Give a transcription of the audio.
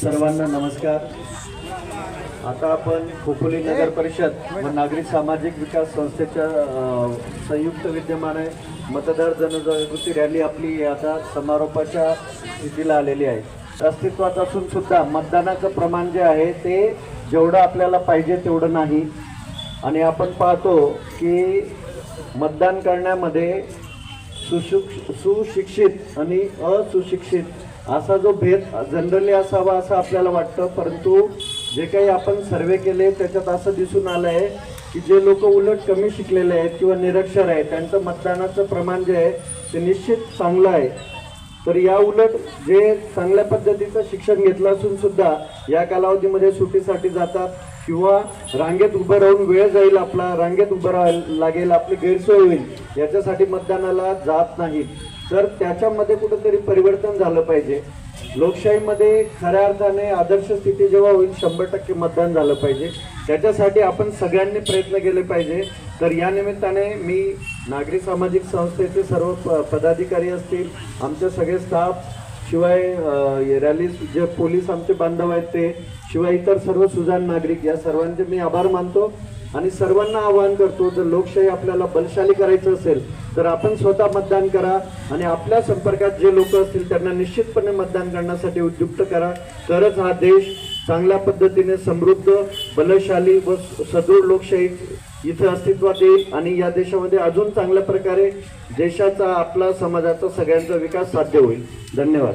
सर्वांना नमस्कार. आता आपण खोपोली नगर परिषद व नागरी सामाजिक विकास संस्थेच्या संयुक्त विद्यमाने मतदार जनजागृती रॅली आपली आता समारोपाच्या स्थितीला आलेली आहे. अस्तित्वात असून सुद्धा मतदानाचं प्रमाण जे आहे ते जेवढं आपल्याला पाहिजे तेवढं नाही. आणि आपण पाहतो की मतदान करण्यामध्ये सुशु सुशिक्षित आणि असुशिक्षित असा जो भेद जनरली असावा असं आपल्याला वाटतं परंतु जे काही आपण सर्वे केले त्याच्यात असं दिसून आलं आहे की जे लोक उलट कमी शिकलेले आहेत किंवा निरक्षर आहेत त्यांचं मतदानाचं प्रमाण जे आहे ते निश्चित चांगलं आहे. तर या उलट जे चांगल्या पद्धतीचं शिक्षण घेतलं असून सुद्धा या कालावधीमध्ये सुट्टीसाठी जातात किंवा रांगेत उभं राहून वेळ जाईल आपला रांगेत उभं राहायला लागेल आपली गैरसोय होईल याच्यासाठी मतदानाला जात नाहीत. तर त्याच्यामध्ये कुठंतरी परिवर्तन झालं पाहिजे. लोकशाहीमध्ये खऱ्या अर्थाने आदर्श स्थिती जेव्हा होईल शंभर टक्के मतदान झालं पाहिजे. त्याच्यासाठी आपण सगळ्यांनी प्रयत्न केले पाहिजे. तर या निमित्ताने मी नागरी सामाजिक संस्थेचे सर्व प- पदाधिकारी असतील आमचे सगळे स्टाफ शिवाय रॅली जे पोलीस आमचे बांधव आहेत ते शिवाय इतर सर्व सुजाण नागरिक या सर्वांचे मी आभार मानतो. आणि सर्वांना आवाहन करतो जर लोकशाही आपल्याला बलशाली करायचं असेल तर आपण स्वतः मतदान करा आणि आपल्या संपर्कात जे लोक असतील त्यांना निश्चितपणे मतदान करण्यासाठी उद्युक्त करा. तरच हा देश चांगल्या पद्धतीने समृद्ध बलशाली व सदृढ लोकशाही इथं अस्तित्वात येईल आणि या देशामध्ये अजून चांगल्या प्रकारे देशाचा आपला समाजाचा सगळ्यांचा विकास साध्य होईल. धन्यवाद.